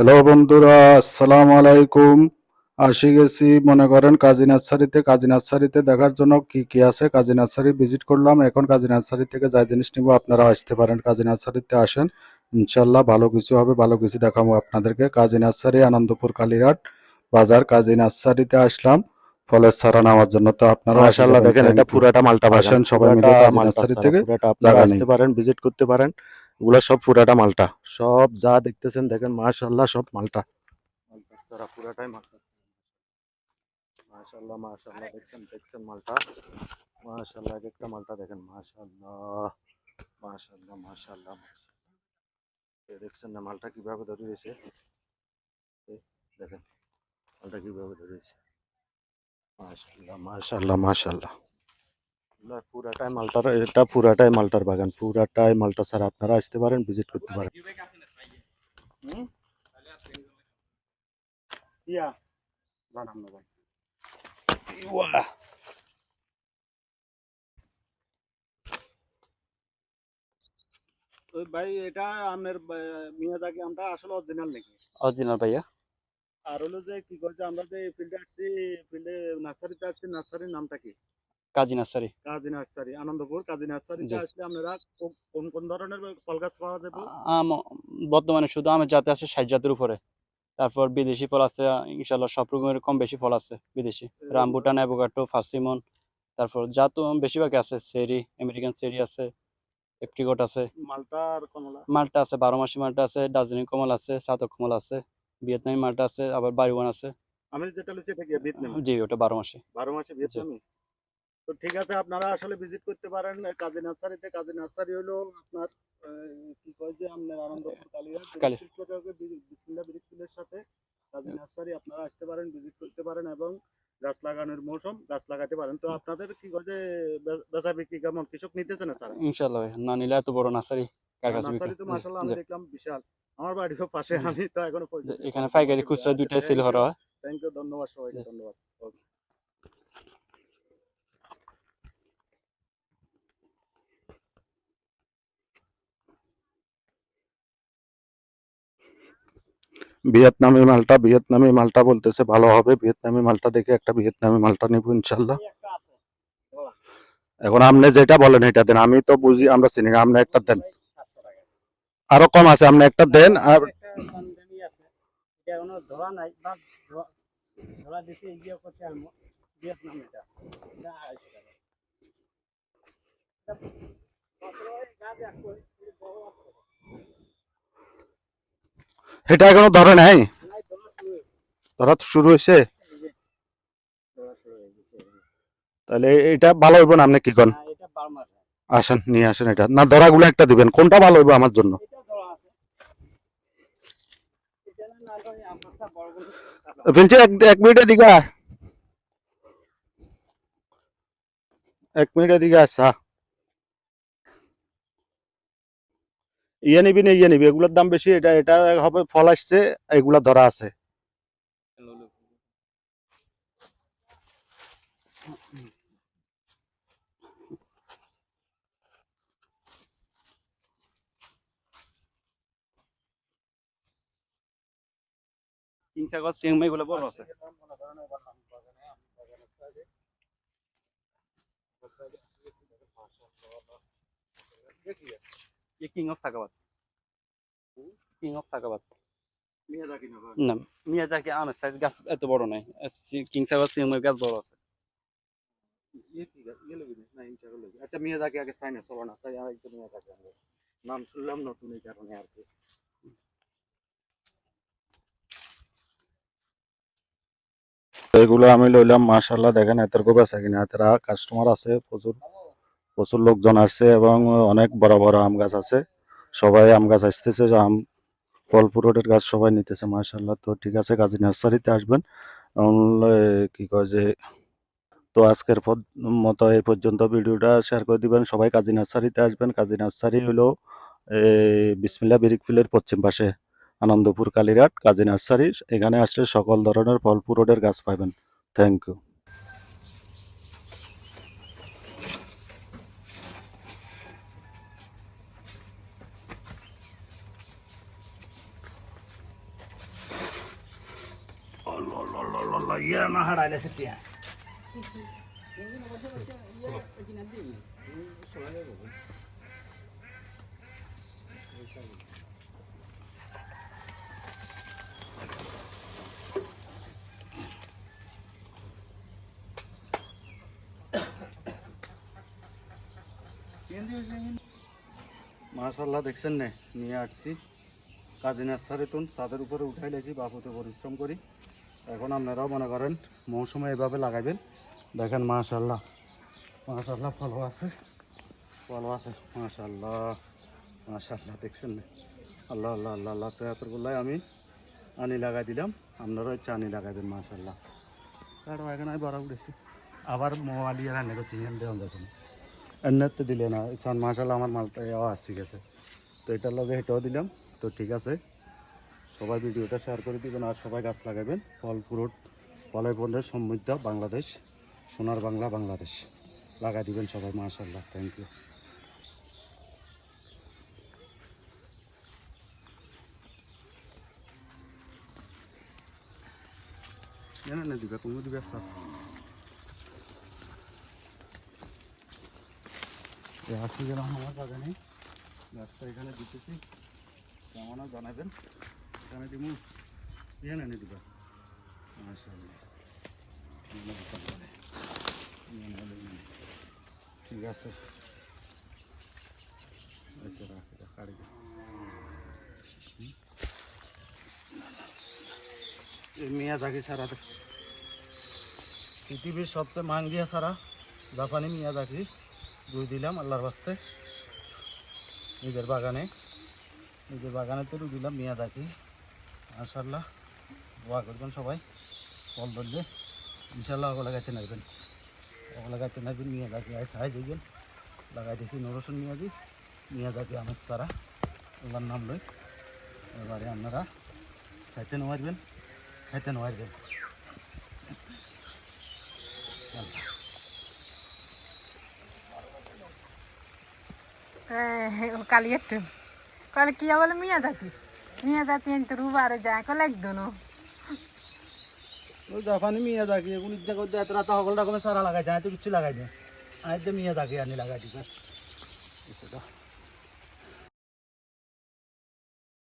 Hello বন্ধুরা আসসালামু আলাইকুম। আসি গেছি মনে করেন কাজী নার্সারিতে। কাজী নার্সারিতে দেখার জন্য কি কি আছে? কাজী নার্সারি ভিজিট করলাম। এখন কাজী নার্সারি থেকে যা জিনিস নিব আপনারা আসতে পারেন। কাজী নার্সারিতে আসেন ইনশাল্লাহ ভালো কিছু হবে ভালো কিছু দেখাবো আপনাদেরকে। কাজী নার্সারি আনন্দপুর কালীঘাট বাজার কাজী নার্সারিতে আসলাম। ফলের সারা নেওয়ার জন্য তো আপনারা মাশাআল্লাহ দেখেন এটা পুরাটা মালটা আসেন সবাই মিলে কাজী নার্সারি থেকে আসতে পারেন ভিজিট করতে পারেন। এগুলা সব পুরাটা মালটা। সব যা দেখতেছেন দেখেন, মাশাআল্লাহ সব মালটা। ছাড়া পুরাটাই মালটা। মাশাআল্লাহ মাশাআল্লাহ, দেখছেন দেখছেন মালটা? মাশাআল্লাহ, এক একটা মালটা দেখেন, মাশাআল্লাহ মাশাআল্লাহ এই দেখছেন না মালটা কীভাবে ধরে দেখেন, মালটা কীভাবে ধরে রয়েছে? মাশাআল্লাহ মাশাআল্লাহ মাশাআল্লাহ। না, পুরাটাই মালটার এটা পুরাটাই মালটার বাগান পুরাটাই মালটা স্যার আপনারা আসতে পারেন ভিজিট করতে পারেন হুম? ইয়া, বানান না ভাই। ইউয়া। ওই ভাই এটা আপনার মিয়াজাকি আমরা আসলে অরিজিনাল নাকি অরিজিনাল ভাইয়া আর হলো যে কি করছে আমরা যে ফিল্ডে আসছি ফিল্ডে নার্সারিতে আসছি নার্সারির নামটা কি কাজী নার্সারি। কাজী নার্সারি আনন্দপুর কাজী নার্সারিতে আসলে আপনারা কোন কোন ধরনের ফল গাছ পাওয়া যাবে আম বর্তমানে শুধু আমের জাতি আছে ষাট জাতের উপরে। তারপর বিদেশি ফল আছে ইনশাল্লাহ সব রকমের কম বেশি ফল আছে বিদেশি। রামবুটান অ্যাভোকাটো ফার্সিমন তারপর জাত বেশিরভাগ আছে সেরি আমেরিকান সেরি আছে এপ্রিকট আছে। মালটা আর কমলা? মালটা আছে বারো মাসি মালটা আছে দার্জিলিং কমল আছে সাতক কমল আছে ভিয়েতনামি মালটা আছে আবার বাড়িওয়ান আছে। আমি যেটা লিখছি এটা কি ভিয়েতনাম? জি ওটা বারো মাসি। বারো মাসে ভিয়েতনামি? তো ঠিক আছে আপনারা আসলে ভিজিট করতে পারেন কাজী নার্সারিতে। কাজী নার্সারি হলো আপনার কি কয় যে আপনার আনন্দপুর কালীঘাট কালী- ব্রিজ ফিল্ড থেকে বি- বিসমিল্লাহ ব্রিজ ফিল্ডের সাথে কাজী নার্সারি আপনারা আসতে পারেন ভিজিট করতে পারেন এবং গাছ লাগানোর মৌসুম গাছ লাগাতে পারেন। তো আপনাদের কি কয় যে বেচা বিক্রি কেমন? কৃষক নিতেছে না স্যার? ইনশাল্লাহ না নিলে এত বড় নার্সারি কার কাছে নার্সারি তো মাসাল্লাহ আমি দেখলাম বিশাল। আমার বাড়িও পাশে আমি তো এখনও এখানে পাইকারি খুচরা দুইটাই সেল হয়। থ্যাংক ইউ ধন্যবাদ সবাইকে ধন্যবাদ। Okay. ভিয়েতনামি মালটা ভিয়েতনামি মালটা বলতেছে ভালো হবে। ভিয়েতনামি মালটা দেখে একটা ভিয়েতনামি মালটা নিব ইনশাল্লাহ। এখন আপনি যেটা বলেন এটা দেন। আমি তো বুঝি, আমরা চিনি না। আপনি একটা দেন। আরও কম আছে, আপনি একটা দেন। আর নাই বা ধরা দিতে ইয়ে করতে আনব ভিয়েতনাম এটা এখনও ধরে নাই? ধরা শুরু হয়েছে। তাহলে এটা ভালো হইব না আপনি কি মাস আসেন, নিয়ে আসেন এটা। না, ধরাগুলো একটা দিবেন। কোনটা ভালো হইব আমার জন্য? এক মিনিটের দিকে এক মিনিটের দিকে আসা ইয়ে নিবি না ইয়ে নিবি এগুলোর দাম বেশি এটা এটা হবে ফল আসছে এগুলা ধরা আছে। চিংমাই বড় আছে। King of Sakabad king of Sakabad না মিয়াজাকি আমের সাইজ গাছ এত বড় নাই। কিং সাগর চিংমাই গাছ বড় আছে। আচ্ছা মিয়াজাকি আগে সাইনে চলো না তাই আর মিয়াজাকি আনব। নাম শুনলাম নতুন এই কারণে আর কি। এগুলো আমি লইলাম মাশাল্লাহ দেখেন এতের কো বেচা কিনা এতেরা কাস্টমার আছে প্রচুর। প্রচুর লোকজন আসছে এবং অনেক বড় বড় আম গাছ আছে। সবাই আম গাছ আসতেছে, যে আম ফল ফ্রুটের গাছ সবাই নিতেছে মাশাল্লাহ তো ঠিক আছে কাজী নার্সারিতে আসবেন। কি কয় যে, তো আজকের মতো এই পর্যন্ত ভিডিওটা শেয়ার করে দিবেন। সবাই কাজী নার্সারিতে আসবেন। কাজী নার্সারি হলো বিসমিল্লা বিরিকফিলের পশ্চিম পাশে, আনন্দপুর কালীঘাট কাজী নার্সারি, এখানে আসলে সকল ধরনের ফল ফ্রুটের গাছ পাবেন। Thank you. আল্লাহ হারাইলে সেটিয়া মাশাল্লাহ দেখছেন নে, নিয়ে আসছি। কাজী তুন ছাদের উপরে উঠাই লেছি বাপুতে পরিশ্রম করি। এখন আপনারাও মনে করেন মৌসুমে এভাবে লাগাবেন দেখেন মাশাল্লাহ মাশাল্লাহ ফল আছে। ফল আছে। মাশাল্লাহ মাশাল্লাহ দেখছেন? আল্লাহ আল্লাহ আল্লাহ আল্লাহ, তো এতগুলাই আমি আনি লাগাই দিলাম। আপনারাও হচ্ছে আনি লাগাবেন মাশাল্লাহ তার এখানে বড় উঠেছি। আবার মোয়ালিয়া রান্না করছি দেওয়া যেত না। এমনির তো দিলে না। চান মাসাল্লাহ আমার মালটা আসছি গেছে। তো এটার লগে এটাও দিলাম। তো ঠিক আছে। সবাই ভিডিওটা শেয়ার করে দিবেন আর সবাই গাছ লাগাবেন। ফল, ফ্রুট ফলে ফলের সমৃদ্ধ বাংলাদেশ, সোনার বাংলা বাংলাদেশ। লাগাই দিবেন সবাই মাশাল্লাহ থ্যাংক ইউ না দিবে এখানে দিতেছি। জানাবেন। এনে এনে। ঠিক আছে। আচ্ছা রাখি রাখ, তো পৃথিবীর সবচেয়ে মাঙ্গিয়া ছাড়া জাপানি মিয়া জাগি। দুই দিলাম আল্লাহর বাস্তে। নিজের বাগানে। নিজের বাগানে তো দিলাম মিয়া দেখি মাশাল্লাহ দোয়া করবেন সবাই। ফল ধরলে ইনশাল্লাহ ওগুলো গাছে নাকবেন। ওগুলো গাছে নাকবেন মিয়া দেখি আয় সাহায্য দিবেন দিয়েছি নরসুন মিয়াজি মিয়া দেখি আমার সারা আল্লাহর নাম লই এবারে আপনারা সাইতে নেওয়ারবেন খাইতে নেওয়ারবেন কালি একটু। কলে কি বলে মিয়া জাতি মিয়া জাতি এনতে রুবারে যায় কলে একদম ও জাপানি মিয়া দেখি এখন ইচ্ছা করতে এত রাত সকল রকমের সারা লাগাই যায় তো কিচ্ছু লাগাই না। আজ যে মিয়া দেখি আনি লাগাই দিই ব্যাস